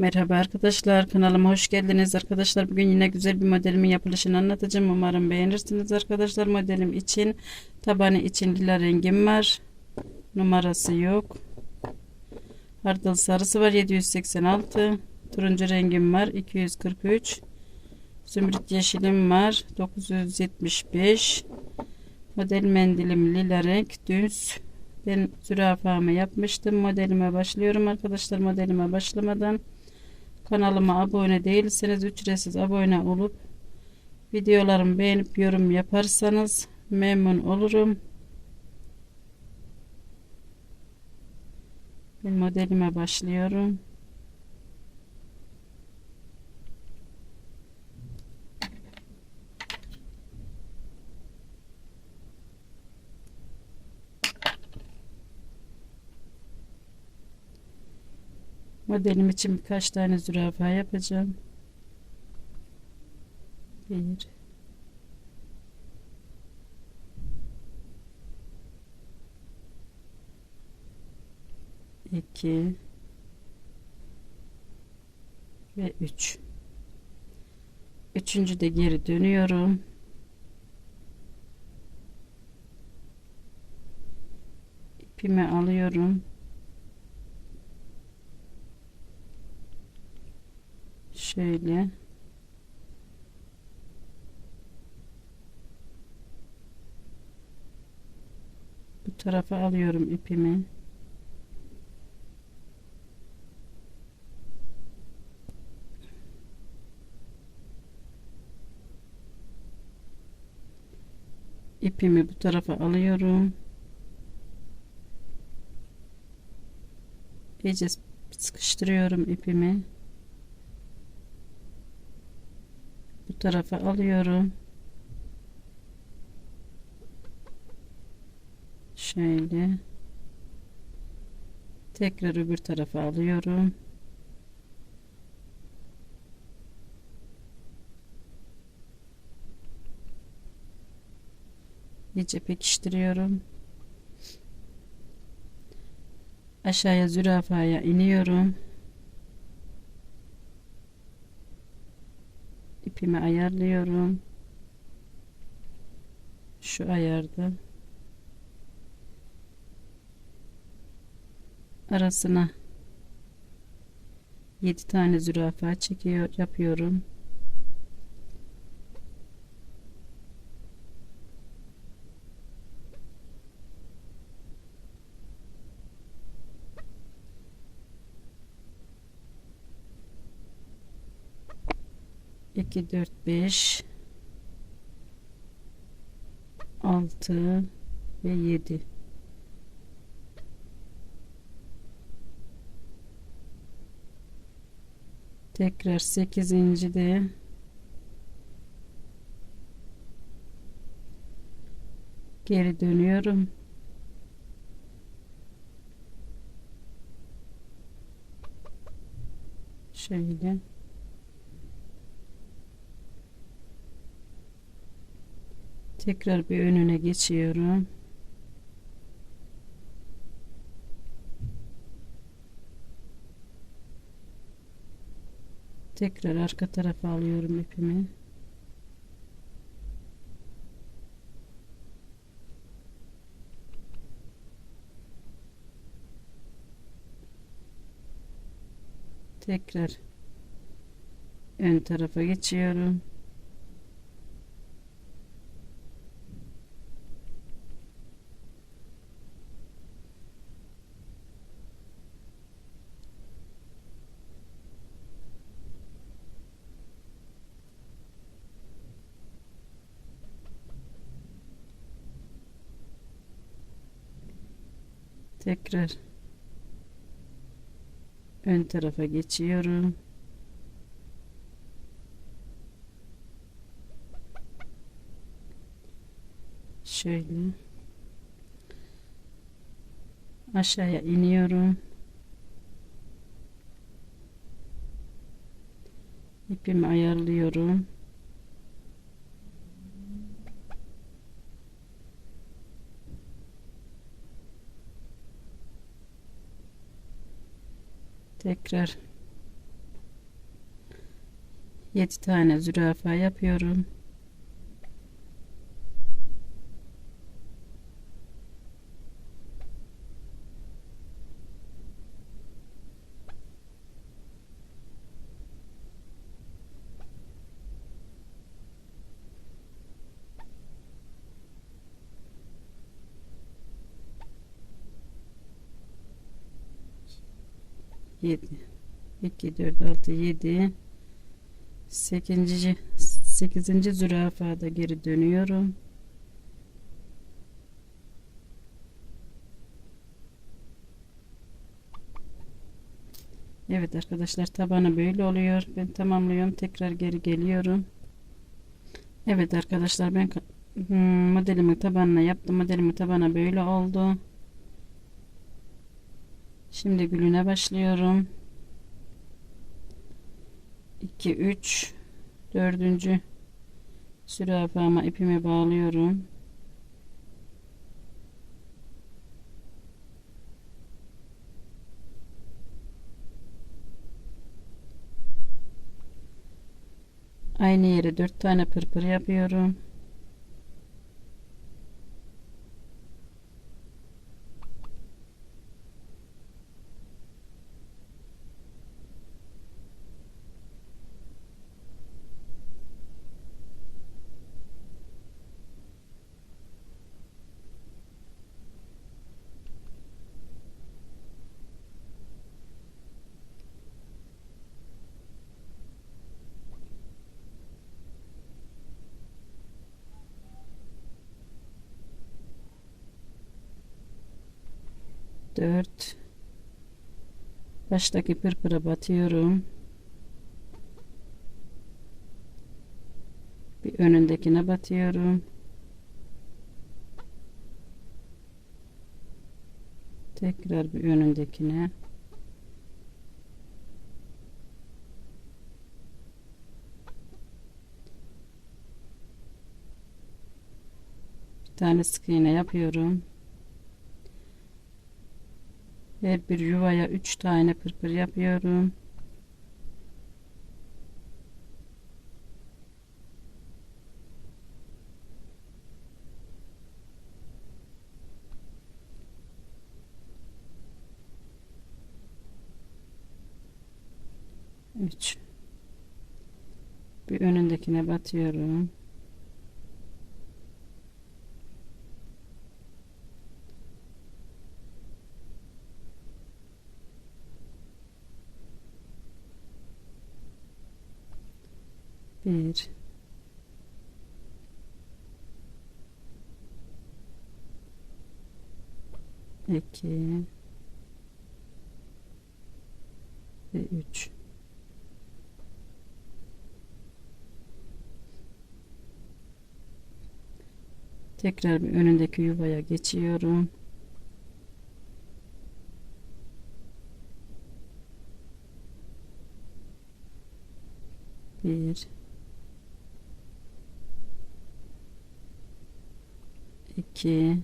Merhaba arkadaşlar kanalıma hoş geldiniz. Arkadaşlar bugün yine güzel bir modelimin yapılışını anlatacağım. Umarım beğenirsiniz arkadaşlar. Modelim için tabanı için lila rengim var. Numarası yok. Hardal sarısı var 786 turuncu rengim var 243 zümrüt yeşilim var 975 model mendilim lila renk düz. Ben zürafamı yapmıştım. Modelime başlıyorum arkadaşlar modelime başlamadan Kanalıma abone değilseniz ücretsiz abone olup videolarımı beğenip yorum yaparsanız memnun olurum. Ben modelime başlıyorum. Modelim için birkaç tane zürafa yapacağım. Bir. iki ve üç. Üçüncü de geri dönüyorum. İpimi alıyorum. Şöyle. Bu tarafa alıyorum ipimi. İpimi bu tarafa alıyorum. İyice sıkıştırıyorum ipimi. bu tarafa alıyorum. Şöyle. Tekrar öbür tarafa alıyorum. İyice pekiştiriyorum. Aşağıya zürafaya iniyorum. İpimi ayarlıyorum. Şu ayarda. Arasına 7 tane zürafa çekiyor yapıyorum. İki dört beş altı ve yedi. Tekrar sekizinci de. Geri dönüyorum. Şöyle Tekrar bir önüne geçiyorum. Tekrar arka tarafa alıyorum ipimi. Tekrar ön tarafa geçiyorum. Tekrar ön tarafa geçiyorum. Şöyle aşağıya iniyorum. İpimi ayarlıyorum. tekrar 7 tane zürafa yapıyorum. Yedi, iki, dört, altı, yedi, sekizinci, sekizinci zürafada geri dönüyorum. Evet arkadaşlar tabanı böyle oluyor. Ben tamamlıyorum. Tekrar geri geliyorum. Evet arkadaşlar ben hmm, modelimi tabanına yaptım. Modelimin tabana böyle oldu. Şimdi gülüne başlıyorum. 2 3 dördüncü zürafama ipimi bağlıyorum. Aynı yere dört tane pırpır yapıyorum. Dört. Baştaki pırpıra batıyorum. Bir önündekine batıyorum. Tekrar bir önündekine. Bir tane sık iğne yapıyorum. Her bir yuvaya 3 tane pırpır yapıyorum. Üç. Bir önündekine batıyorum. Bir. iki ve üç. Tekrar bir önündeki yuvaya geçiyorum. Bir. İki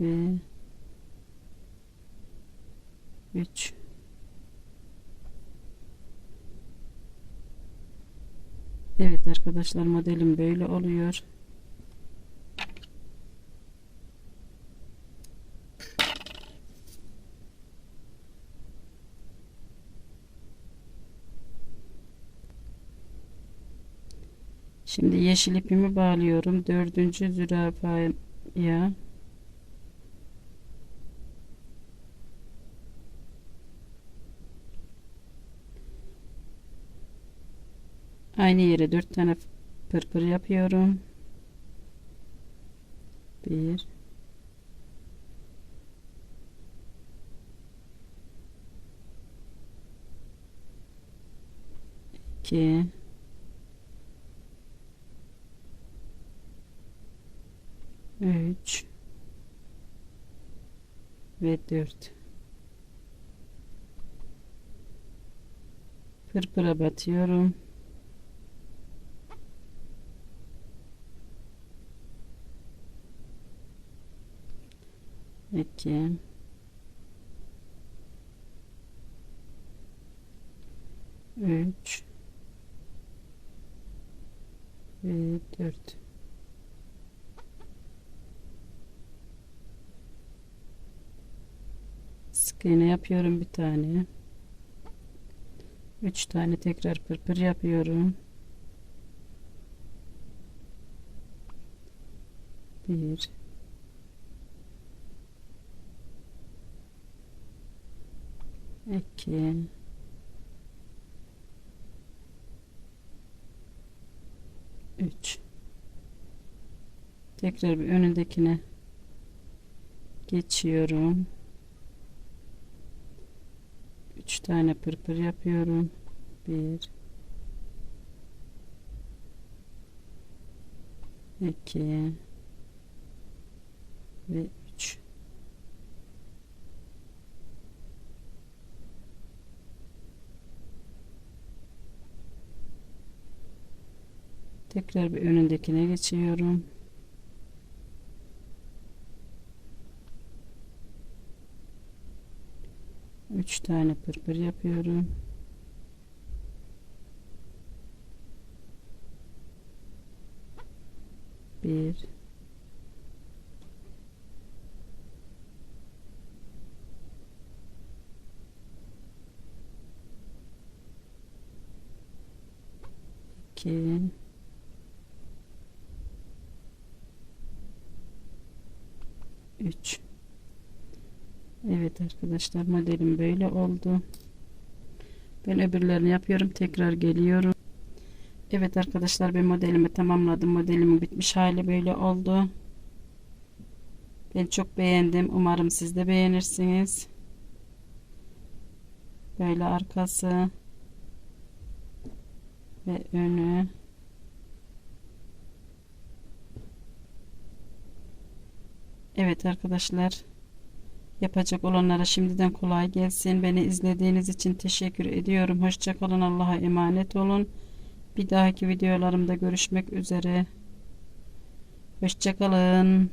ve üç. Evet arkadaşlar modelim böyle oluyor. Şimdi yeşil ipimi bağlıyorum. Dördüncü zürafaya aynı yere dört tane pırpır yapıyorum. Bir iki üç. Ve dört. Pırpıra batıyorum. iki. 3 ve 4 iğne yapıyorum bir tane. 3 tane tekrar pırpır yapıyorum. 1 2 3 tekrar bir önündekine geçiyorum 3 tane pırpır yapıyorum. 1 2 ve 3 tekrar bir önündekine geçiyorum Üç tane pırpır yapıyorum. Bir. iki, üç. Evet arkadaşlar modelim böyle oldu. Ben öbürlerini yapıyorum. Tekrar geliyorum. Evet arkadaşlar ben modelimi tamamladım. Modelimin bitmiş hali böyle oldu. Ben çok beğendim. Umarım siz de beğenirsiniz. Böyle arkası ve önü. Evet arkadaşlar. Yapacak olanlara şimdiden kolay gelsin. Beni izlediğiniz için teşekkür ediyorum. Hoşçakalın. Allah'a emanet olun. Bir dahaki videolarımda görüşmek üzere. Hoşçakalın.